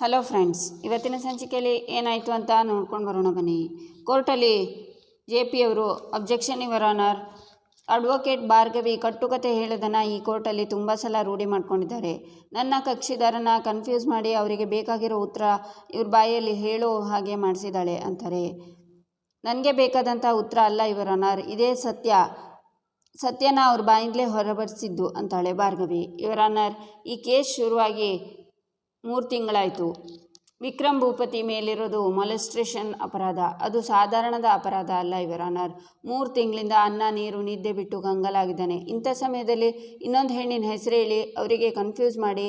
Hello friends, ಇವತ್ತಿನ ಸಂಚಿಕೆಯಲ್ಲಿ ಏನಾಯಿತು ಅಂತ ನೋಡ್ಕೊಂಡು ಬರೋಣ ಬನ್ನಿ. ಕೋರ್ಟಲ್ಲಿ ಜೆ ಪಿ ಅವರು objection your honour advocate Bhargavi ಕಟ್ಟುಕತೆ ಹೇಳೋದನ್ನು ಈ ಕೋರ್ಟಲ್ಲಿ ತುಂಬ ಸಲ ರೂಢಿ ಮಾಡ್ಕೊಂಡಿದ್ದಾರೆ. ನನ್ನ ಕಕ್ಷಿದಾರನ ಕನ್ಫ್ಯೂಸ್ ಮಾಡಿ ಅವರಿಗೆ ಬೇಕಾಗಿರೋ ಉತ್ತರ ಇವ್ರ ಬಾಯಲ್ಲಿ ಹೇಳೋ ಹಾಗೆ ಮಾಡಿಸಿದ್ದಾಳೆ ಅಂತಾರೆ. ನನಗೆ ಬೇಕಾದಂಥ ಉತ್ತರ ಅಲ್ಲ ಇವರ ಆನರ್ ಇದೇ ಸತ್ಯ. ಸತ್ಯನ ಅವ್ರ ಬಾಯಿಂದಲೇ ಹೊರಬರಿಸಿದ್ದು ಅಂತಾಳೆ ಭಾರ್ಗವಿ. ಇವರ ಆನರ್ ಈ ಕೇಸ್ ಶುರುವಾಗಿ ಮೂರು ತಿಂಗಳಾಯಿತು. ವಿಕ್ರಮ್ ಭೂಪತಿ ಮೇಲಿರೋದು ಮೊಲೆಸ್ಟ್ರೇಷನ್ ಅಪರಾಧ. ಅದು ಸಾಧಾರಣದ ಅಪರಾಧ ಅಲ್ಲ ಇವರ ಅನರ್ ಮೂರು ತಿಂಗಳಿಂದ ಅನ್ನ, ನೀರು, ನಿದ್ದೆ ಬಿಟ್ಟು ಗಂಗಲಾಗಿದ್ದಾನೆ. ಇಂಥ ಸಮಯದಲ್ಲಿ ಇನ್ನೊಂದು ಹೆಣ್ಣಿನ ಹೆಸರು ಹೇಳಿ, ಅವರಿಗೆ ಕನ್ಫ್ಯೂಸ್ ಮಾಡಿ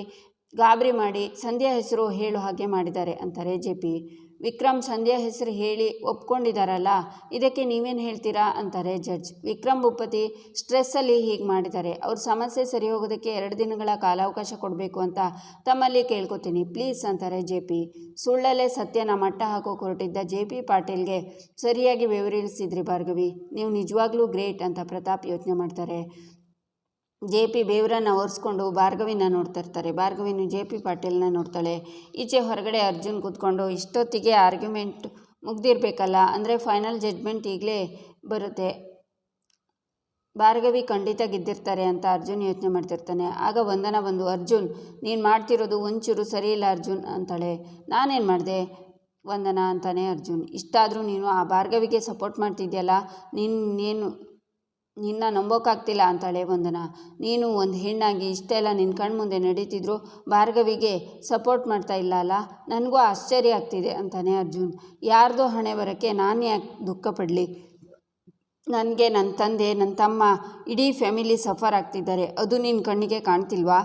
ಗಾಬರಿ ಮಾಡಿ ಸಂಧ್ಯಾ ಹೆಸರು ಹೇಳು ಹಾಗೆ ಮಾಡಿದ್ದಾರೆ ಅಂತಾರೆ ಜೆ ಪಿ. ವಿಕ್ರಮ್, ಸಂಧ್ಯಾ ಹೆಸರು ಹೇಳಿ ಒಪ್ಕೊಂಡಿದ್ದಾರಲ್ಲ, ಇದಕ್ಕೆ ನೀವೇನು ಹೇಳ್ತೀರಾ ಅಂತಾರೆ ಜಡ್ಜ್. ವಿಕ್ರಮ್ ಭೂಪತಿ ಸ್ಟ್ರೆಸ್ಸಲ್ಲಿ ಹೀಗೆ ಮಾಡಿದ್ದಾರೆ, ಅವ್ರ ಸಮಸ್ಯೆ ಸರಿ ಹೋಗೋದಕ್ಕೆ ಎರಡು ದಿನಗಳ ಕಾಲಾವಕಾಶ ಕೊಡಬೇಕು ಅಂತ ತಮ್ಮಲ್ಲಿ ಕೇಳ್ಕೊತೀನಿ ಪ್ಲೀಸ್ ಅಂತಾರೆ ಜೆ ಪಿ. ಸುಳ್ಳಲ್ಲೇ ಸತ್ಯನ ಮಟ್ಟ ಹಾಕೋ ಕೊರಟಿದ್ದ ಜೆ ಪಿ ಪಾಟೀಲ್ಗೆ ಸರಿಯಾಗಿ ವಿವರಿಸಿದ್ರಿ ಭಾರ್ಗವಿ, ನೀವು ನಿಜವಾಗ್ಲೂ ಗ್ರೇಟ್ ಅಂತ ಪ್ರತಾಪ್ ಯೋಚನೆ ಮಾಡ್ತಾರೆ. ಜೆ ಪಿ ಬೇವ್ರನ್ನ ಒರೆಸ್ಕೊಂಡು ಭಾರ್ಗವಿನ ನೋಡ್ತಾ ಇರ್ತಾರೆ. ಭಾರ್ಗವಿನು ಜೆ ಪಿ ಪಾಟೀಲ್ನ ನೋಡ್ತಾಳೆ. ಈಚೆ ಹೊರಗಡೆ ಅರ್ಜುನ್ ಕೂತ್ಕೊಂಡು ಇಷ್ಟೊತ್ತಿಗೆ ಆರ್ಗ್ಯುಮೆಂಟ್ ಮುಗ್ದಿರಬೇಕಲ್ಲ? ಅಂದರೆ ಫೈನಲ್ ಜಡ್ಜ್ಮೆಂಟ್ ಈಗಲೇ ಬರುತ್ತೆ. ಭಾರ್ಗವಿ ಖಂಡಿತ ಗೆದ್ದಿರ್ತಾರೆ ಅಂತ ಅರ್ಜುನ್ ಯೋಚನೆ ಮಾಡ್ತಿರ್ತಾನೆ. ಆಗ ವಂದನ ಬಂದು, ಅರ್ಜುನ್, ನೀನು ಮಾಡ್ತಿರೋದು ಒಂಚೂರು ಸರಿ ಇಲ್ಲ ಅರ್ಜುನ್, ಅಂತಾಳೆ. ನಾನೇನು ಮಾಡಿದೆ? ವಂದನ, ಅಂತಾನೆ ಅರ್ಜುನ್. ಇಷ್ಟಾದರೂ ನೀನು ಆ ಭಾರ್ಗವಿಗೆ ಸಪೋರ್ಟ್ ಮಾಡ್ತಿದ್ಯಲ್ಲ? ನೀನು ನಿನ್ನ ನಂಬೋಕ್ಕಾಗ್ತಿಲ್ಲ ಅಂತಾಳೆ ವಂದನ. ನೀನು ಒಂದು ಹೆಣ್ಣಾಗಿ ಇಷ್ಟೆಲ್ಲ ನಿನ್ನ ಕಣ್ಮುಂದೆ ನಡೀತಿದ್ರು ಭಾರ್ಗವಿಗೆ ಸಪೋರ್ಟ್ ಮಾಡ್ತಾ ಇಲ್ಲ ಅಲ್ಲ? ನನಗೂ ಆಶ್ಚರ್ಯ ಆಗ್ತಿದೆ ಅಂತಾನೆ ಅರ್ಜುನ್. ಯಾರ್ದೋ ಹಣೆ ಬರೋಕ್ಕೆ ನಾನು ಯಾಕೆ ದುಃಖ ಪಡಲಿ? ನನಗೆ ನನ್ನ ತಂದೆ ನನ್ನ ತಮ್ಮ ಇಡೀ ಫ್ಯಾಮಿಲಿ ಸಫರ್ ಆಗ್ತಿದ್ದಾರೆ. ಅದು ನಿನ್ನ ಕಣ್ಣಿಗೆ ಕಾಣ್ತಿಲ್ವಾ?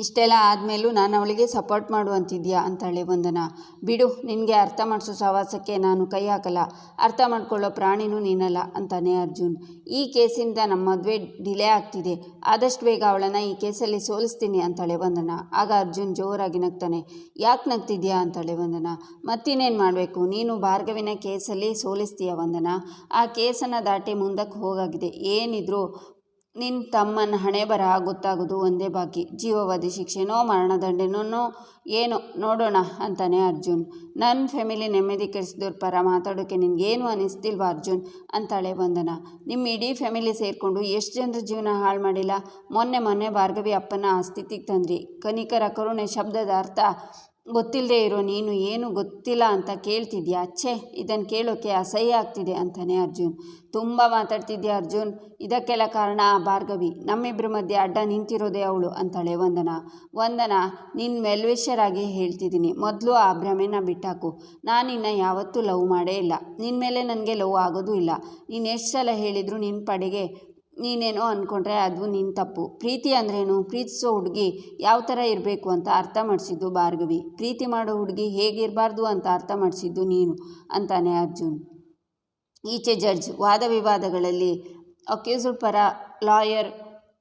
ಇಷ್ಟೆಲ್ಲ ಆದಮೇಲೂ ನಾನು ಅವಳಿಗೆ ಸಪೋರ್ಟ್ ಮಾಡುವಂತಿದ್ಯಾ ಅಂತಾಳೆ ವಂದನ ಬಿಡು, ನಿನಗೆ ಅರ್ಥ ಮಾಡಿಸೋ ಸಹವಾಸಕ್ಕೆ ನಾನು ಕೈ ಹಾಕಲ್ಲ. ಅರ್ಥ ಮಾಡ್ಕೊಳ್ಳೋ ಪ್ರಾಣಿನೂ ನೀನಲ್ಲ, ಅಂತಾನೆ ಅರ್ಜುನ್. ಈ ಕೇಸಿಂದ ನಮ್ಮ ಮದುವೆ ಡಿಲೇ ಆಗ್ತಿದೆ. ಆದಷ್ಟು ಬೇಗ ಅವಳನ್ನು ಈ ಕೇಸಲ್ಲಿ ಸೋಲಿಸ್ತೀನಿ, ಅಂತಾಳೆ ವಂದನ ಆಗ ಅರ್ಜುನ್ ಜೋರಾಗಿ ನಗ್ತಾನೆ. ಯಾಕೆ ನಗ್ತಿದ್ಯಾ? ಅಂತಾಳೆ ವಂದನ ಮತ್ತಿನ್ನೇನು ಮಾಡಬೇಕು? ನೀನು ಭಾರ್ಗವಿನ ಕೇಸಲ್ಲಿ ಸೋಲಿಸ್ತೀಯ? ವಂದನ ಆ ಕೇಸನ್ನು ದಾಟಿ ಮುಂದಕ್ಕೆ ಹೋಗಾಗಿದೆ. ಏನಿದ್ರು ನಿನ್ನ ತಮ್ಮನ ಹಣೆ ಬರಹ ಗೊತ್ತಾಗೋದು ಒಂದೇ ಬಾಕಿ. ಜೀವಾವಧಿ ಶಿಕ್ಷೆನೋ, ಮರಣದಂಡನೆನೋ ಏನೋ ನೋಡೋಣ ಅಂತಾನೆ ಅರ್ಜುನ್. ನನ್ನ ಫ್ಯಾಮಿಲಿ ನೆಮ್ಮದಿ ಕೆಡಿಸಿದವ್ರ ಪರ ಮಾತಾಡೋಕ್ಕೆ ನಿನಗೇನು ಅನಿಸ್ತಿಲ್ವಾ ಅರ್ಜುನ್? ಅಂತಾಳೆ ವಂದನ. ನಿಮ್ಮ ಇಡೀ ಫ್ಯಾಮಿಲಿ ಸೇರಿಕೊಂಡು ಎಷ್ಟು ಜನರ ಜೀವನ ಹಾಳು ಮಾಡಿಲ್ಲ? ಮೊನ್ನೆ ಮೊನ್ನೆ ಭಾರ್ಗವಿ ಅಪ್ಪನ ಆ ಸ್ಥಿತಿಗೆ ತಂದ್ರಿ ಕನಿಕರ ಕರುಣೆ ಶಬ್ದದ ಅರ್ಥ ಗೊತ್ತಿಲ್ಲದೆ ಇರೋ ನೀನು ಏನು ಗೊತ್ತಿಲ್ಲ ಅಂತ ಕೇಳ್ತಿದ್ಯಾ? ಛೇ ಇದನ್ನು ಕೇಳೋಕ್ಕೆ ಅಸಹ್ಯ ಆಗ್ತಿದೆ ಅಂತಾನೆ ಅರ್ಜುನ್. ತುಂಬ ಮಾತಾಡ್ತಿದ್ಯಾ ಅರ್ಜುನ್? ಇದಕ್ಕೆಲ್ಲ ಕಾರಣ ಭಾರ್ಗವಿ. ನಮ್ಮಿಬ್ಬರ ಮಧ್ಯೆ ಅಡ್ಡ ನಿಂತಿರೋದೇ ಅವಳು ಅಂತಾಳೆ ವಂದನ. ವಂದನ ನಿನ್ನ ಮೆಲ್ವಿಷರಾಗಿ ಹೇಳ್ತಿದ್ದೀನಿ. ಮೊದಲು ಆ ಭ್ರಮೆನ ಬಿಟ್ಟಾಕು. ನಾನಿನ್ನ ಯಾವತ್ತೂ ಲವ್ ಮಾಡೇ ಇಲ್ಲ. ನಿನ್ನ ಮೇಲೆ ನನಗೆ ಲವ್ ಆಗೋದೂ ಇಲ್ಲ. ನೀನು ಎಷ್ಟು ಸಲ ಹೇಳಿದರೂ ನಿನ್ನ ಪಡೆಗೆ ನೀನೇನೋ ಅಂದ್ಕೊಂಡ್ರೆ ಅದು ನಿನ್ನ ತಪ್ಪು. ಪ್ರೀತಿ ಅಂದ್ರೇನು? ಪ್ರೀತಿಸೋ ಹುಡುಗಿ ಯಾವ ಥರ ಇರಬೇಕು ಅಂತ ಅರ್ಥ ಮಾಡಿಸಿದ್ದು ಭಾರ್ಗವಿ. ಪ್ರೀತಿ ಮಾಡೋ ಹುಡುಗಿ ಹೇಗಿರಬಾರ್ದು ಅಂತ ಅರ್ಥ ಮಾಡಿಸಿದ್ದು ನೀನು, ಅಂತಾನೆ ಅರ್ಜುನ್. ಈಚೆ ಜಡ್ಜ್, ವಾದ ವಿವಾದಗಳಲ್ಲಿ ಅಕ್ಯೂಸ್ಡ್ ಪರ ಲಾಯರ್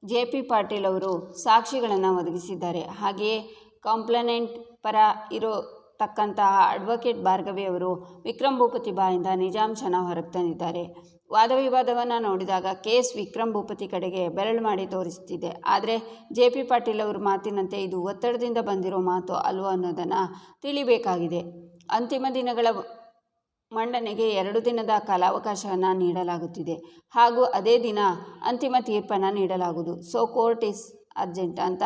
ಜೆ ಪಿ ಪಾಟೀಲ್ ಅವರು ಸಾಕ್ಷಿಗಳನ್ನು ಒದಗಿಸಿದ್ದಾರೆ. ಹಾಗೆಯೇ ಕಾಂಪ್ಲನೆಂಟ್ ಪರ ಇರೋ ತಕ್ಕಂತಹ ಅಡ್ವೊಕೇಟ್ ಭಾರ್ಗವಿ ಅವರು ವಿಕ್ರಮ್ ಭೂಪತಿ ಬಾಯಿಂದ ನಿಜಾಂಶನ ಹೊರಗೆ ತಂದಿದ್ದಾರೆ. ವಾದ ನೋಡಿದಾಗ ನೋಡಿದಾಗ ಎಸ್ ವಿಕ್ರಮ್ ಭೂಪತಿ ಕಡೆಗೆ ಬೆರಳು ಮಾಡಿ ತೋರಿಸುತ್ತಿದೆ ಆದರೆ ಜೆ ಪಿ ಪಾಟೀಲ್ ಅವರ ಮಾತಿನಂತೆ ಇದು ಒತ್ತಡದಿಂದ ಬಂದಿರೋ ಮಾತು ಅಲ್ವೋ ಅನ್ನೋದನ್ನು ತಿಳಿಬೇಕಾಗಿದೆ. ಅಂತಿಮ ದಿನಗಳ ಮಂಡನೆಗೆ ಎರಡು ದಿನದ ಕಾಲಾವಕಾಶವನ್ನು ನೀಡಲಾಗುತ್ತಿದೆ. ಹಾಗೂ ಅದೇ ದಿನ ಅಂತಿಮ ತೀರ್ಪನ್ನು ನೀಡಲಾಗುವುದು. ಸೊ ಕೋರ್ಟ್ ಇಸ್ ಅರ್ಜೆಂಟ್ ಅಂತ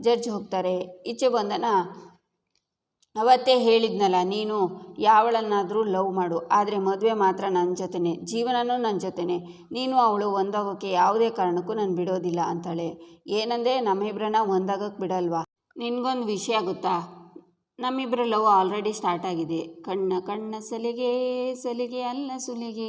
ಜಡ್ಜ್ ಹೋಗ್ತಾರೆ. ಈಚೆ ಬಂದನ ಅವತ್ತೇ ಹೇಳಿದ್ನಲ್ಲ, ನೀನು ಯಾವಳನ್ನಾದರೂ ಲವ್ ಮಾಡು, ಆದರೆ ಮದುವೆ ಮಾತ್ರ ನನ್ನ ಜೊತೆನೆ, ಜೀವನನೂ ನನ್ನ ಜೊತೆನೆ. ನೀನು ಅವಳು ಒಂದಾಗೋಕ್ಕೆ ಯಾವುದೇ ಕಾರಣಕ್ಕೂ ನಾನು ಬಿಡೋದಿಲ್ಲ ಅಂತಾಳೆ. ಏನಂದರೆ ನಮ್ಮಿಬ್ಬರನ್ನ ಒಂದಾಗೋಕ್ಕೆ ಬಿಡಲ್ವಾ? ನಿನಗೊಂದು ವಿಷಯ ಗೊತ್ತಾ? ನಮ್ಮಿಬ್ಬರ ಲವ್ ಆಲ್ರೆಡಿ ಸ್ಟಾರ್ಟ್ ಆಗಿದೆ. ಕಣ್ಣ ಕಣ್ಣ ಸಲಿಗೆ ಸಲಿಗೆ ಅಲ್ಲ ಸುಲಿಗೆ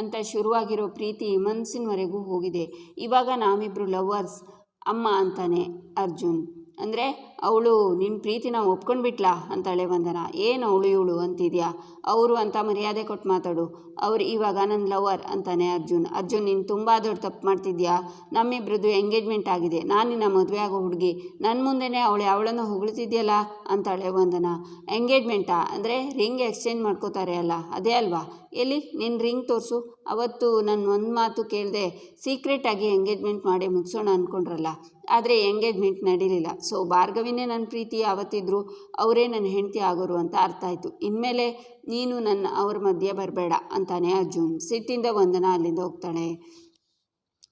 ಅಂತ ಶುರುವಾಗಿರೋ ಪ್ರೀತಿ ಮನಸ್ಸಿನವರೆಗೂ ಹೋಗಿದೆ. ಇವಾಗ ನಾವಿಬ್ಬರು ಲವರ್ಸ್, ಅಮ್ಮ ಅಂತಾನೆ ಅರ್ಜುನ್. ಅಂದರೆ ಅವಳು ನಿನ್ನ ಪ್ರೀತಿನ ಒಪ್ಕೊಂಡ್ಬಿಟ್ಲಾ? ಅಂತಾಳೆ ವಂದನ ಏನು ಅವಳು ಇವಳು ಅಂತಿದ್ಯಾ? ಅವರು ಅಂತ ಮರ್ಯಾದೆ ಕೊಟ್ಟು ಮಾತಾಡು. ಅವ್ರು ಇವಾಗ ನನ್ನ ಲವರ್ ಅಂತಾನೆ ಅರ್ಜುನ್. ಅರ್ಜುನ್, ನೀನು ತುಂಬ ದೊಡ್ಡ ತಪ್ಪು ಮಾಡ್ತಿದ್ಯಾ? ನಮ್ಮಿಬ್ರದ್ದು ಎಂಗೇಜ್ಮೆಂಟ್ ಆಗಿದೆ. ನಾನು ನಿನ್ನ ಮದುವೆ ಆಗೋ ಹುಡುಗಿ. ನನ್ನ ಮುಂದೆನೇ ಅವಳು ಅವಳನ್ನು ಹೊಗಳ್ತಿದ್ಯಲ್ಲ? ಅಂತಾಳೆ ವಂದನ ಎಂಗೇಜ್ಮೆಂಟಾ? ಅಂದರೆ ರಿಂಗ್ ಎಕ್ಸ್ಚೇಂಜ್ ಮಾಡ್ಕೋತಾರೆ ಅಲ್ಲ? ಅದೇ ಅಲ್ವಾ? ಎಲ್ಲಿ? ನಿನ್ನ ರಿಂಗ್ ತೋರಿಸು. ಅವತ್ತು ನನ್ನ ಒಂದು ಮಾತು ಕೇಳದೆ ಸೀಕ್ರೆಟಾಗಿ ಎಂಗೇಜ್ಮೆಂಟ್ ಮಾಡಿ ಮುಗಿಸೋಣ ಅಂದ್ಕೊಂಡ್ರಲ್ಲ ಆದರೆ ಎಂಗೇಜ್ಮೆಂಟ್ ನಡೀಲಿಲ್ಲ. ಸೊ ಭಾರ್ಗವಿ ಭಾರ್ಗವಿನೇ ನನ್ನ ಪ್ರೀತಿ ಯಾವತ್ತಿದ್ರು ಅವರೇ ನನ್ನ ಹೆಂಡತಿ ಆಗೋರು ಅಂತ ಅರ್ಥ ಆಯಿತು. ಇನ್ಮೇಲೆ ನೀನು ನನ್ನ ಅವ್ರ ಮಧ್ಯೆ ಬರಬೇಡ ಅಂತಾನೆ ಅರ್ಜುನ್. ಸಿಟ್ಟಿಂದ ವಂದನ ಅಲ್ಲಿಂದ ಹೋಗ್ತಾಳೆ.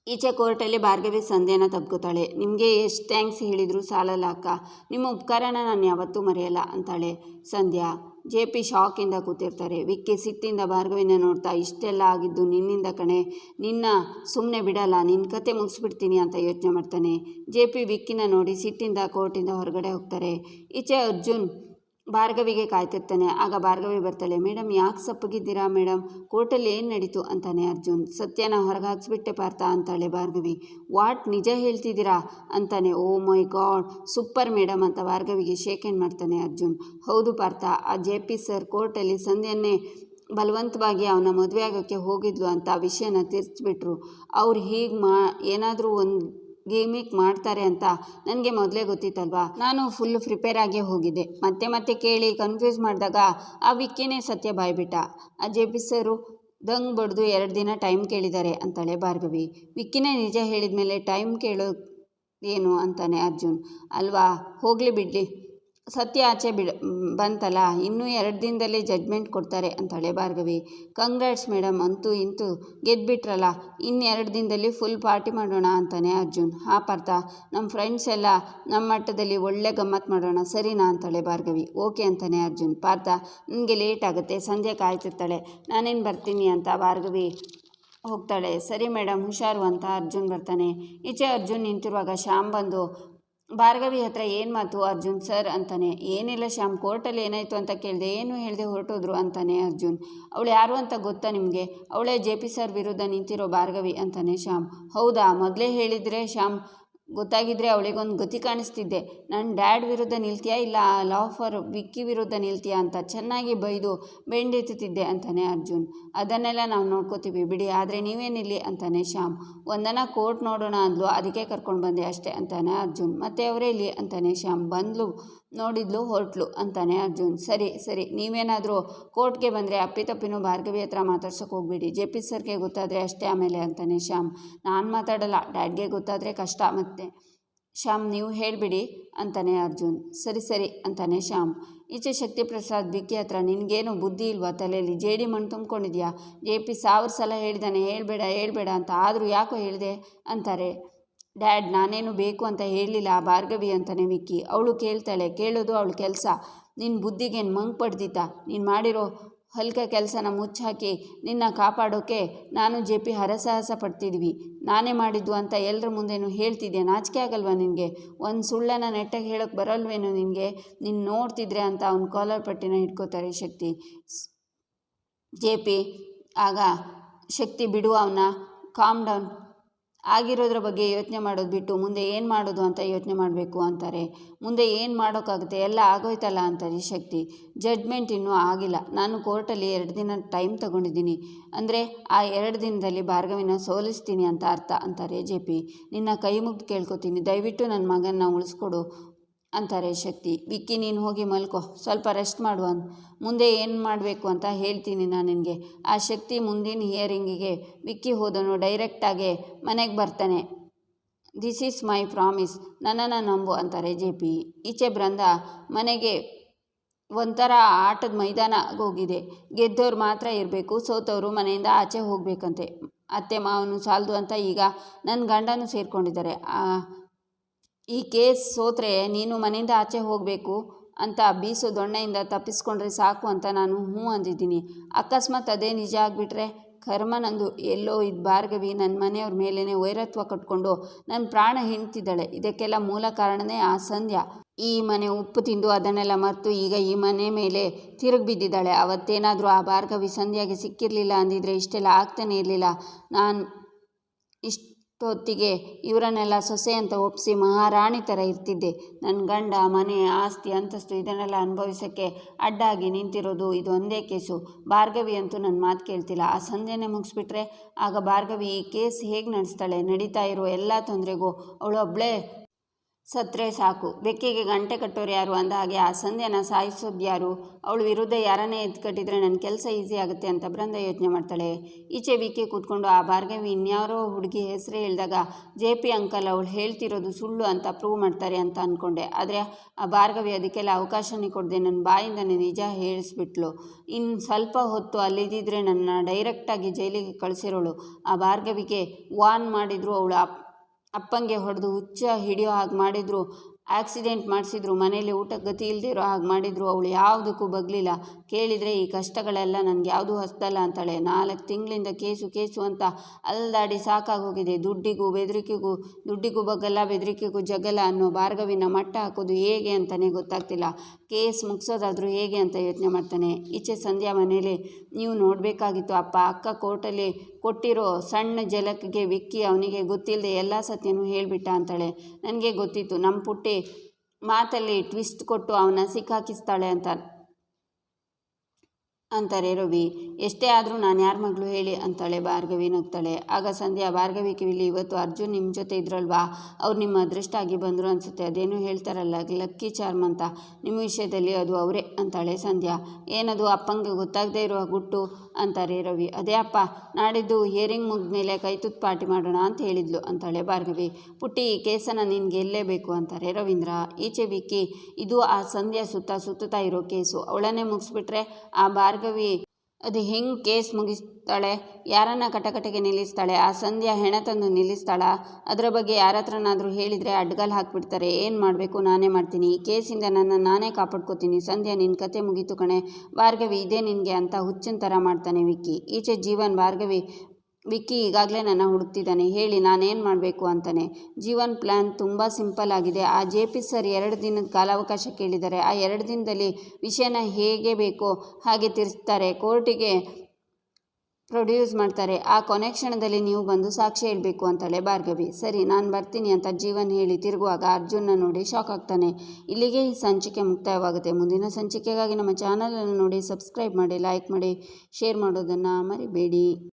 ಈಚೆ ಕೋರ್ಟಲ್ಲಿ ಭಾರ್ಗವಿ ಸಂಧೆಯನ್ನು ತಬ್ಕೋತಾಳೆ. ನಿಮಗೆ ಎಷ್ಟು ಥ್ಯಾಂಕ್ಸ್ ಹೇಳಿದರೂ ಸಾಲಲ್ಲ ಅಕ್ಕ. ನಿಮ್ಮ ಉಪಕಾರನ ನಾನು ಯಾವತ್ತೂ ಮರೆಯಲ್ಲ ಅಂತಾಳೆ ಸಂಧ್ಯಾ. ಜೆ ಪಿ ಶಾಕಿಂದ ಕೂತಿರ್ತಾರೆ. ವಿಕ್ಕಿ ಸಿಟ್ಟಿಂದ ಭಾರ್ಗವಿನ ನೋಡ್ತಾ, ಇಷ್ಟೆಲ್ಲ ಆಗಿದ್ದು ನಿನ್ನಿಂದ ಕಣೆ, ನಿನ್ನ ಸುಮ್ಮನೆ ಬಿಡಲ್ಲ ನಿನ್ನ ಕತೆ ಮುಗಿಸ್ಬಿಡ್ತೀನಿ ಅಂತ ಯೋಚನೆ ಮಾಡ್ತಾನೆ. ಜೆ ಪಿ ವಿಕ್ಕಿನ ನೋಡಿ ಸಿಟ್ಟಿಂದ ಕೋರ್ಟಿಂದ ಹೊರಗಡೆ ಹೋಗ್ತಾರೆ. ಈಚೆ ಅರ್ಜುನ್ ಭಾರ್ಗವಿಗೆ ಕಾಯ್ತಿರ್ತಾನೆ. ಆಗ ಭಾರ್ಗವಿ ಬರ್ತಾಳೆ ಮೇಡಮ್ ಯಾಕೆ ಸಪ್ಪಗಿದ್ದೀರಾ ಮೇಡಮ್ ಕೋರ್ಟಲ್ಲಿ ಏನು ನಡೀತು? ಅಂತಾನೆ ಅರ್ಜುನ್. ಸತ್ಯನ ಹೊರಗೆ ಹಾಕ್ಸ್ಬಿಟ್ಟೆ ಪಾರ್ಥ, ಅಂತಾಳೆ ಭಾರ್ಗವಿ. ವಾಟ್? ನಿಜ ಹೇಳ್ತಿದ್ದೀರಾ? ಅಂತಾನೆ. Oh my god! Super madam ಅಂತ ಭಾರ್ಗವಿಗೆ ಶೇಕ್ ಹ್ಯಾಂಡ್ ಮಾಡ್ತಾನೆ ಅರ್ಜುನ್. ಹೌದು ಪಾರ್ಥ, ಆ ಜೆ ಪಿ ಸರ್ ಕೋರ್ಟಲ್ಲಿ ಸಂಧ್ಯನ್ನೇ ಬಲವಂತವಾಗಿ ಅವನ ಮದುವೆ ಆಗೋಕ್ಕೆ ಹೋಗಿದ್ಲು ಅಂತ ಆ ವಿಷಯನ ತಿರ್ಚಿಬಿಟ್ರು. ಅವ್ರು ಹೀಗೆ ಮಾ, ಏನಾದರೂ ಒಂದು ಗೇಮಿಕ್ ಮಾಡ್ತಾರೆ ಅಂತ ನನಗೆ ಮೊದಲೇ ಗೊತ್ತಿತ್ತಲ್ವಾ? ನಾನು ಫುಲ್ ಪ್ರಿಪೇರ್ ಆಗೇ ಹೋಗಿದ್ದೆ. ಮತ್ತೆ ಮತ್ತೆ ಕೇಳಿ ಕನ್ಫ್ಯೂಸ್ ಮಾಡಿದಾಗ ಆ ವಿಕ್ಕಿನೇ ಸತ್ಯ ಬಾಯ್ಬಿಟ್ಟ. ಆ ಜೆ ಪಿ ಸರು, ದಂಗ್ ಬಡ್ದು ಎರಡು ದಿನ ಟೈಮ್ ಕೇಳಿದ್ದಾರೆ ಅಂತಾಳೆ ಭಾರ್ಗವಿ. ವಿಕ್ಕಿನೇ ನಿಜ ಹೇಳಿದ ಮೇಲೆ ಟೈಮ್ ಕೇಳೋ ಏನು? ಅಂತಾನೆ ಅರ್ಜುನ್. ಅಲ್ವಾ? ಹೋಗಲಿ ಬಿಡಲಿ. ಸತ್ಯ ಆಚೆ ಬಿಡ ಬಂತಲ್ಲ? ಇನ್ನೂ ಎರಡು ದಿನದಲ್ಲಿ ಜಡ್ಮೆಂಟ್ ಕೊಡ್ತಾರೆ ಅಂತಾಳೆ ಭಾರ್ಗವಿ. ಕಂಗ್ರಾಟ್ಸ್ ಮೇಡಮ್ ಅಂತೂ ಇಂತೂ ಗೆದ್ಬಿಟ್ರಲ್ಲ? ಇನ್ನು ಎರಡು ದಿನದಲ್ಲಿ ಫುಲ್ ಪಾರ್ಟಿ ಮಾಡೋಣ ಅಂತಾನೆ ಅರ್ಜುನ್. ಹಾ ಪಾರ್ಥ ನಮ್ಮ ಫ್ರೆಂಡ್ಸ್ ಎಲ್ಲ ನಮ್ಮ ಮಟ್ಟದಲ್ಲಿ ಒಳ್ಳೆ ಗಮ್ಮತ್ತು ಮಾಡೋಣ, ಸರಿನಾ? ಅಂತಾಳೆ ಭಾರ್ಗವಿ. ಓಕೆ ಅಂತಾನೆ ಅರ್ಜುನ್. ಪಾರ್ಥ ನಿಮಗೆ ಲೇಟ್ ಆಗುತ್ತೆ, ಸಂಜೆ ಕಾಯ್ತಿರ್ತಾಳೆ. ನಾನೇನು ಬರ್ತೀನಿ ಅಂತ ಭಾರ್ಗವಿ ಹೋಗ್ತಾಳೆ. ಸರಿ ಮೇಡಮ್ ಹುಷಾರು ಅಂತ ಅರ್ಜುನ್ ಬರ್ತಾನೆ. ಈಚೆ ಅರ್ಜುನ್ ನಿಂತಿರುವಾಗ ಶ್ಯಾಮ್ ಬಂದು ಭಾರ್ಗವಿ ಹತ್ರ ಏನು ಮಾತು? ಅರ್ಜುನ್ ಸರ್ ಅಂತಾನೆ. ಏನಿಲ್ಲ ಶ್ಯಾಮ್, ಕೋರ್ಟಲ್ಲಿ ಏನಾಯಿತು ಅಂತ ಕೇಳಿದೆ, ಏನು ಹೇಳಿದೆ ಹೊರಟೋದ್ರು ಅಂತಾನೆ ಅರ್ಜುನ್. ಅವಳು ಯಾರು ಅಂತ ಗೊತ್ತಾ ನಿಮಗೆ? ಅವಳೇ ಜೆ ಪಿ ಸರ್ ವಿರುದ್ಧ ನಿಂತಿರೋ ಭಾರ್ಗವಿ ಅಂತಾನೆ ಶ್ಯಾಮ್. ಹೌದಾ? ಮೊದಲೇ ಹೇಳಿದರೆ ಶ್ಯಾಮ್ ಗೊತ್ತಾಗಿದ್ದರೆ ಅವಳಿಗೊಂದು ಗತಿ ಕಾಣಿಸ್ತಿದ್ದೆ. ನನ್ನ ಡ್ಯಾಡ್ ವಿರುದ್ಧ ನಿಲ್ತೀಯಾ ಇಲ್ಲ ಆ ಲಾಫರ್ ವಿಕ್ಕಿ ವಿರುದ್ಧ ನಿಲ್ತೀಯಾ ಅಂತ ಚೆನ್ನಾಗಿ ಬೈದು ಬೆಂಡೆತ್ತುತ್ತಿದ್ದೆ ಅಂತಾನೆ ಅರ್ಜುನ್. ಅದನ್ನೆಲ್ಲ ನಾವು ನೋಡ್ಕೋತೀವಿ ಬಿಡಿ, ಆದರೆ ನೀವೇನಿಲ್ಲಿ? ಅಂತಾನೆ ಶ್ಯಾಮ್. ಒಂದನ ಕೋರ್ಟ್ ನೋಡೋಣ ಅಂದ್ಲು, ಅದಕ್ಕೆ ಕರ್ಕೊಂಡು ಬಂದೆ ಅಷ್ಟೇ, ಅಂತಾನೆ ಅರ್ಜುನ್. ಮತ್ತೆ ಅವರೇ ಇಲ್ಲಿ? ಅಂತಾನೆ ಶ್ಯಾಮ್. ಬಂದ್ಲು, ನೋಡಿದ್ಲು, ಹೊರಟ್ಲು, ಅಂತಾನೆ ಅರ್ಜುನ್. ಸರಿ ಸರಿ, ನೀವೇನಾದರೂ ಕೋರ್ಟ್ಗೆ ಬಂದರೆ ಅಪ್ಪಿತಪ್ಪಿನೂ ಭಾರ್ಗವಿ ಹತ್ರ ಮಾತಾಡ್ಸೋಕೆ ಹೋಗ್ಬೇಡಿ. ಜೆ ಪಿ ಸರ್ಗೆ ಗೊತ್ತಾದರೆ ಅಷ್ಟೇ ಆಮೇಲೆ, ಅಂತಾನೆ ಶ್ಯಾಮ್. ನಾನು ಮಾತಾಡಲ್ಲ, ಡ್ಯಾಡ್ಗೆ ಗೊತ್ತಾದರೆ ಕಷ್ಟ, ಮತ್ತೆ ಶ್ಯಾಮ್, ನೀವು ಹೇಳಿಬಿಡಿ, ಅಂತಾನೆ ಅರ್ಜುನ್. ಸರಿ ಸರಿ, ಅಂತಾನೆ ಶ್ಯಾಮ್. ಈಚೆ ಶಕ್ತಿ ಪ್ರಸಾದ್ ಬಿಕ್ಕಿ ಹತ್ರ ನಿನಗೇನು ಬುದ್ಧಿ ಇಲ್ವಾ ತಲೆಯಲ್ಲಿ? ಜೇಡಿ ಮಣ್ಣು ತುಂಬ್ಕೊಂಡಿದ್ಯಾ? ಜೆ ಪಿ ಸಾವಿರ ಸಲ ಹೇಳಿದಾನೆ, ಹೇಳ್ಬೇಡ ಹೇಳ್ಬೇಡ ಅಂತ ಆದರೂ ಯಾಕೋ ಹೇಳಿದೆ? ಅಂತಾರೆ. ಡ್ಯಾಡ್, ನಾನೇನು ಬೇಕು ಅಂತ ಹೇಳಲಿಲ್ಲ ಆ ಭಾರ್ಗವಿ ಅಂತಾನೆ ವಿಕ್ಕಿ. ಅವಳು ಕೇಳ್ತಾಳೆ, ಕೇಳೋದು ಅವಳ ಕೆಲಸ. ನಿನ್ನ ಬುದ್ಧಿಗೇನು ಮಂಗ್ ಪಡ್ದಿತ್ತ ನೀನು ಮಾಡಿರೋ ಹಲ್ಕ ಕೆಲಸನ ಮುಚ್ಚಾಕಿ ನಿನ್ನ ಕಾಪಾಡೋಕೆ ನಾನು ಜೆ ಪಿ ಹರಸಾಹಸ ಪಡ್ತಿದ್ವಿ. ನಾನೇ ಮಾಡಿದ್ದು ಅಂತ ಎಲ್ಲರ ಮುಂದೆನೂ ಹೇಳ್ತಿದ್ದೆ ನಾಚಿಕೆ ಆಗಲ್ವಾ ನಿನಗೆ? ಒಂದು ಸುಳ್ಳನ್ನು ನೆಟ್ಟಾಗಿ ಹೇಳೋಕ್ಕೆ ಬರಲ್ವೇನೋ ನಿನಗೆ? ನೀನು ನೋಡ್ತಿದ್ರೆ ಅಂತ ಅವ್ನ ಕಾಲರ್ ಪಟ್ಟಿನ ಇಟ್ಕೋತಾರೆ ಶಕ್ತಿ. ಜೆ ಪಿ, ಆಗ ಶಕ್ತಿ ಬಿಡು ಅವನ್ನ ಕಾಮ್ ಡೌನ್ ಆಗಿರೋದ್ರ ಬಗ್ಗೆ ಯೋಚನೆ ಮಾಡೋದು ಬಿಟ್ಟು ಮುಂದೆ ಏನು ಮಾಡೋದು ಅಂತ ಯೋಚನೆ ಮಾಡಬೇಕು ಅಂತಾರೆ. ಮುಂದೆ ಏನು ಮಾಡೋಕ್ಕಾಗುತ್ತೆ ಎಲ್ಲ ಆಗೋಯ್ತಲ್ಲ ಅಂತಾರೆ ಈ ಶಕ್ತಿ. ಜಡ್ಮೆಂಟ್ ಇನ್ನೂ ಆಗಿಲ್ಲ. ನಾನು ಕೋರ್ಟಲ್ಲಿ ಎರಡು ದಿನ ಟೈಮ್ ತಗೊಂಡಿದ್ದೀನಿ. ಅಂದರೆ ಆ ಎರಡು ದಿನದಲ್ಲಿ ಭಾರ್ಗವಿನ ಸೋಲಿಸ್ತೀನಿ ಅಂತ ಅರ್ಥ ಅಂತಾರೆ ಜೆ ಪಿ ನಿನ್ನ ಕೈ ಮುಗ್ದು ಕೇಳ್ಕೊತೀನಿ. ದಯವಿಟ್ಟು ನನ್ನ ಮಗನ ಉಳಿಸ್ಕೊಡು. ಅಂತಾರೆ ಶಕ್ತಿ. ವಿಕ್ಕಿ, ನೀನು ಹೋಗಿ ಮಲ್ಕೋ. ಸ್ವಲ್ಪ ರೆಸ್ಟ್ ಮಾಡು ಅನ್ ಮುಂದೆ ಏನು ಮಾಡಬೇಕು ಅಂತ ಹೇಳ್ತೀನಿ ನಾನು ನಿನಗೆ. ಆ ಶಕ್ತಿ ಮುಂದಿನ ಹಿಯರಿಂಗಿಗೆ ವಿಕ್ಕಿ ಹೋದನು ಡೈರೆಕ್ಟಾಗೆ ಮನೆಗೆ ಬರ್ತಾನೆ. ದಿಸ್ ಈಸ್ ಮೈ ಪ್ರಾಮಿಸ್ ನನ್ನನ್ನು ನಂಬು ಅಂತಾರೆ ಜೆ ಪಿ ಈಚೆ ಬೃಂದ ಮನೆಗೆ ಒಂಥರ ಆಟದ ಮೈದಾನ ಆಗೋಗಿದೆ ಗೆದ್ದವ್ರು ಮಾತ್ರ ಇರಬೇಕು ಸೋತವರು ಮನೆಯಿಂದ ಆಚೆ ಹೋಗಬೇಕಂತೆ. ಅತ್ತೆ, ಮಾವನು ಸಾಲದು ಅಂತ ಈಗ ನನ್ನ ಗಂಡನೂ ಸೇರಿಕೊಂಡಿದ್ದಾರೆ. ಈ ಕೇಸ್ ಸೋತ್ರೆ, ನೀನು ಮನೆಯಿಂದ ಆಚೆ ಹೋಗಬೇಕು ಅಂತ ಬೀಸು ದೊಣ್ಣೆಯಿಂದ ತಪ್ಪಿಸ್ಕೊಂಡ್ರೆ ಸಾಕು ಅಂತ ನಾನು ಹ್ಞೂ ಅಂದಿದ್ದೀನಿ. ಅಕಸ್ಮಾತ್ ಅದೇ ನಿಜ ಆಗಿಬಿಟ್ರೆ ಕರ್ಮ ನಂದು ಎಲ್ಲೋ ಇದು ಭಾರ್ಗವಿ ನನ್ನ ಮನೆಯವ್ರ ಮೇಲೇ ವೈರತ್ವ ಕಟ್ಕೊಂಡು ನನ್ನ ಪ್ರಾಣ ಹಿಂಡ್ತಿದ್ದಾಳೆ. ಇದಕ್ಕೆಲ್ಲ ಮೂಲ ಕಾರಣನೇ ಆ ಸಂಧ್ಯಾ. ಈ ಮನೆ ಉಪ್ಪು ತಿಂದು ಅದನ್ನೆಲ್ಲ ಮರೆತು ಈಗ ಈ ಮನೆ ಮೇಲೆ ತಿರುಗಿ ಬಿದ್ದಿದ್ದಾಳೆ. ಅವತ್ತೇನಾದರೂ ಆ ಭಾರ್ಗವಿ ಸಂಧ್ಯಾಗೆ ಸಿಕ್ಕಿರಲಿಲ್ಲ ಅಂದಿದ್ರೆ ಇಷ್ಟೆಲ್ಲ ಆಗ್ತಾನೆ ಇರಲಿಲ್ಲ. ನಾನು ಇಷ್ಟೊತ್ತಿಗೆ ಇವರನ್ನೆಲ್ಲ ಸೊಸೆ ಅಂತ ಒಪ್ಪಿಸಿ ಮಹಾರಾಣಿ ಥರ ಇರ್ತಿದ್ದೆ. ನನ್ನ ಗಂಡ, ಮನೆ, ಆಸ್ತಿ, ಅಂತಸ್ತು ಇದನ್ನೆಲ್ಲ ಅನುಭವಿಸೋಕ್ಕೆ ಅಡ್ಡಾಗಿ ನಿಂತಿರೋದು ಇದು ಒಂದೇ ಕೇಸು. ಭಾರ್ಗವಿ ಅಂತೂ ನನ್ನ ಮಾತು ಕೇಳ್ತಿಲ್ಲ. ಆ ಸಂಧೆನೇ ಮುಗಿಸ್ಬಿಟ್ರೆ ಆಗ ಭಾರ್ಗವಿ ಈ ಕೇಸ್ ಹೇಗೆ ನಡೆಸ್ತಾಳೆ, ನಡೀತಾ ಇರೋ ಎಲ್ಲ ತೊಂದರೆಗೂ ಅವಳು ಒಬ್ಬಳೇ ಸತ್ತರೆ ಸಾಕು. ಬೆಕ್ಕಿಗೆ ಗಂಟೆ ಕಟ್ಟೋರು ಯಾರು? ಅಂದ ಹಾಗೆ, ಆ ಸಂಧ್ಯನ ಸಾಯಿಸೋದು ಯಾರು ಅವಳ ವಿರುದ್ಧ ಯಾರನ್ನೇ ಎತ್ಕಟ್ಟಿದ್ರೆ ನನ್ನ ಕೆಲಸ ಈಸಿ ಆಗುತ್ತೆ ಅಂತ ಬೃಂದ ಯೋಚನೆ ಮಾಡ್ತಾಳೆ. ಈಚೆ ಬಿಕ್ಕಿ ಕೂತ್ಕೊಂಡು, ಆ ಭಾರ್ಗವಿ ಇನ್ಯಾರೋ ಹುಡುಗಿ ಹೆಸರು ಹೇಳಿದಾಗ ಜೆ ಪಿ ಅಂಕಲ್ ಅವಳು ಹೇಳ್ತಿರೋದು ಸುಳ್ಳು ಅಂತ ಪ್ರೂವ್ ಮಾಡ್ತಾರೆ ಅಂತ ಅಂದ್ಕೊಂಡೆ ಆದರೆ ಆ ಭಾರ್ಗವಿ ಅದಕ್ಕೆಲ್ಲ ಅವಕಾಶನೇ ಕೊಡದೆ ನನ್ನ ಬಾಯಿಂದನೇ ನಿಜ ಹೇಳಿಸ್ಬಿಟ್ಲು. ಇನ್ನು ಸ್ವಲ್ಪ ಹೊತ್ತು ಅಲ್ಲಿದ್ದಿದ್ರೆ ನನ್ನ ಡೈರೆಕ್ಟಾಗಿ ಜೈಲಿಗೆ ಕಳಿಸಿರೋಳು. ಆ ಭಾರ್ಗವಿಗೆ ವಾನ್ ಮಾಡಿದ್ರು, ಅವಳು ಅಪ್ಪಂಗೆ ಹೊಡೆದು ಹುಚ್ಚ ಹಿಡಿಯೋ ಹಾಗೆ ಮಾಡಿದ್ರು. ಆಕ್ಸಿಡೆಂಟ್ ಮಾಡಿಸಿದ್ರು ಮನೇಲಿ ಊಟಕ್ಕೆ ಗತಿ ಇಲ್ಲದೆ ಇರೋ ಹಾಗೆ ಮಾಡಿದ್ರು, ಅವಳು ಯಾವುದಕ್ಕೂ ಬಗ್ಲಿಲ್ಲ. ಕೇಳಿದರೆ, ಈ ಕಷ್ಟಗಳೆಲ್ಲ ನನಗೆ ಯಾವುದೂ ಹಸ್ತಲ್ಲ ಅಂತಾಳೆ. ನಾಲ್ಕು ತಿಂಗಳಿಂದ ಕೇಸು ಕೇಸು ಅಂತ ಅಲ್ದಾಡಿ ಸಾಕಾಗೋಗಿದೆ. ದುಡ್ಡಿಗೂ ಬೆದರಿಕೆಗೂ, ದುಡ್ಡಿಗೂ ಬಗ್ಗಲ್ಲ, ಬೆದರಿಕೆಗೂ ಜಗಲ್ಲ ಅನ್ನೋ ಭಾರ್ಗವಿನ ಮಟ್ಟ ಹಾಕೋದು ಹೇಗೆ ಅಂತಲೇ ಗೊತ್ತಾಗ್ತಿಲ್ಲ. ಕೇಸ್ ಮುಗಿಸೋದಾದರೂ ಹೇಗೆ ಅಂತ ಯೋಚನೆ ಮಾಡ್ತಾನೆ. ಈಚೆ ಸಂಧ್ಯಾ ಮನೇಲಿ, ನೀವು ನೋಡಬೇಕಾಗಿತ್ತು ಅಪ್ಪ, ಅಕ್ಕ ಕೋರ್ಟಲ್ಲಿ ಕೊಟ್ಟಿರೋ ಸಣ್ಣ ಜಲಕ್ಕೆ ವಿಕ್ಕಿ ಅವನಿಗೆ ಗೊತ್ತಿಲ್ಲದೆ ಎಲ್ಲ ಸತ್ಯನೂ ಹೇಳಿಬಿಟ್ಟ ಅಂತಾಳೆ. ನನಗೆ ಗೊತ್ತಿತ್ತು ನಮ್ಮ ಪುಟ್ಟಿ ಮಾತಲ್ಲಿ ಟ್ವಿಸ್ಟ್ ಕೊಟ್ಟು ಅವನ್ನ ಸಿಕ್ಕಾಕಿಸ್ತಾಳೆ ಅಂತ. ಅಂತಾರೆ, ರವಿ, ಎಷ್ಟೇ ಆದರೂ ನಾನು ಯಾರ ಮಗಳು ಹೇಳಿ? ಅಂತಾಳೆ ಭಾರ್ಗವಿ ನಗ್ತಾಳೆ. ಆಗ ಸಂಧ್ಯಾ, ಭಾರ್ಗವಿ ಕಿವಿಲಿ ಇವತ್ತು ಅರ್ಜುನ್ ನಿಮ್ಮ ಜೊತೆ ಇದ್ರಲ್ವಾ? ಅವ್ರು ನಿಮ್ಮ ಅದೃಷ್ಟ ಆಗಿ ಬಂದರು ಅನಿಸುತ್ತೆ, ಅದೇನು ಹೇಳ್ತಾರಲ್ಲ, ಲಕ್ಕಿ ಚಾರ್ಮ್ ಅಂತ. ನಿಮ್ಮ ವಿಷಯದಲ್ಲಿ ಅದು ಅವರೇ, ಅಂತಾಳೆ ಸಂಧ್ಯಾ. ಏನದು, ಅಪ್ಪಂಗೆ ಗೊತ್ತಾಗದೇ ಇರುವ ಗುಟ್ಟು? ಅಂತಾರೆ ರವಿ. ಅದೇ ಅಪ್ಪ, ನಾಡಿದ್ದು ಹಿಯರಿಂಗ್ ಮುಗಿದ್ಮೇಲೆ ಕೈ ತುತ್ತು ಪಾರ್ಟಿ ಮಾಡೋಣ ಅಂತ ಹೇಳಿದ್ಲು, ಅಂತಾಳೆ ಭಾರ್ಗವಿ. ಪುಟ್ಟಿ ಈ ಕೇಸನ್ನು ನಿನಗೆ ಬೇಕು ಅಂತಾರೆ ರವೀಂದ್ರ. ಈಚೆ ವಿಕ್ಕಿ, ಇದು ಆ ಸಂಧ್ಯಾ ಸುತ್ತ ಸುತ್ತುತ್ತಾ ಇರೋ ಕೇಸು. ಅವಳನ್ನೇ ಮುಗಿಸ್ಬಿಟ್ರೆ ಆ ಭಾರ್ಗವಿ ಅದು ಹೆಂಗೆ ಕೇಸ್ ಮುಗಿಸ್ತಾಳೆ? ಯಾರನ್ನ ಕಟಕಟೆಗೆ ನಿಲ್ಲಿಸ್ತಾಳೆ? ಆ ಸಂಧ್ಯಾ ಹೆಣ ತಂದು ನಿಲ್ಲಿಸ್ತಾಳ? ಅದರ ಬಗ್ಗೆ ಯಾರ ಹತ್ರನಾದರೂ ಹೇಳಿದರೆ ಅಡ್ಗಲ್ ಹಾಕ್ಬಿಡ್ತಾರೆ. ಏನು ಮಾಡಬೇಕು? ನಾನೇ ಮಾಡ್ತೀನಿ. ಈ ಕೇಸಿಂದ ನನ್ನ ನಾನೇ ಕಾಪಾಡ್ಕೋತೀನಿ. ಸಂಧ್ಯಾ ನಿನ್ನ ಕತೆ ಮುಗೀತು ಕಣೆ. ಭಾರ್ಗವಿ ಇದೇ ನಿನಗೆ ಅಂತ ಹುಚ್ಚಿನ ಥರ ಮಾಡ್ತಾನೆ ವಿಕ್ಕಿ. ಈಚೆ ಜೀವನ್ ಭಾರ್ಗವಿ ವಿಕ್ಕಿ ಈಗಾಗಲೇ ನನ್ನ ಹುಡುಕ್ತಿದ್ದಾನೆ. ಹೇಳಿ, ನಾನೇನು ಮಾಡಬೇಕು ಅಂತಾನೆ. ಜೀವನ್ ಪ್ಲ್ಯಾನ್ ತುಂಬ ಸಿಂಪಲ್ ಆಗಿದೆ. ಆ ಜೆ ಪಿ ಸರ್ ಎರಡು ದಿನದ ಕಾಲಾವಕಾಶ ಕೇಳಿದ್ದಾರೆ. ಆ ಎರಡು ದಿನದಲ್ಲಿ ವಿಷಯನ ಹೇಗೆ ಬೇಕೋ ಹಾಗೆ ತಿರ್ಸ್ತಾರೆ. ಕೋರ್ಟಿಗೆ ಪ್ರೊಡ್ಯೂಸ್ ಮಾಡ್ತಾರೆ. ಆ ಕೊನೆ ಕ್ಷಣದಲ್ಲಿ ನೀವು ಬಂದು ಸಾಕ್ಷಿ ಹೇಳಬೇಕು ಅಂತಾಳೆ ಭಾರ್ಗವಿ. ಸರಿ, ನಾನು ಬರ್ತೀನಿ ಅಂತ ಜೀವನ್ ಹೇಳಿ ತಿರುಗುವಾಗ ಅರ್ಜುನ್ನ ನೋಡಿ ಶಾಕ್ ಆಗ್ತಾನೆ. ಇಲ್ಲಿಗೆ ಈ ಸಂಚಿಕೆ ಮುಕ್ತಾಯವಾಗುತ್ತೆ. ಮುಂದಿನ ಸಂಚಿಕೆಗಾಗಿ ನಮ್ಮ ಚಾನಲನ್ನು ನೋಡಿ ಸಬ್ಸ್ಕ್ರೈಬ್ ಮಾಡಿ, ಲೈಕ್ ಮಾಡಿ, ಶೇರ್ ಮಾಡೋದನ್ನು ಮರಿಬೇಡಿ.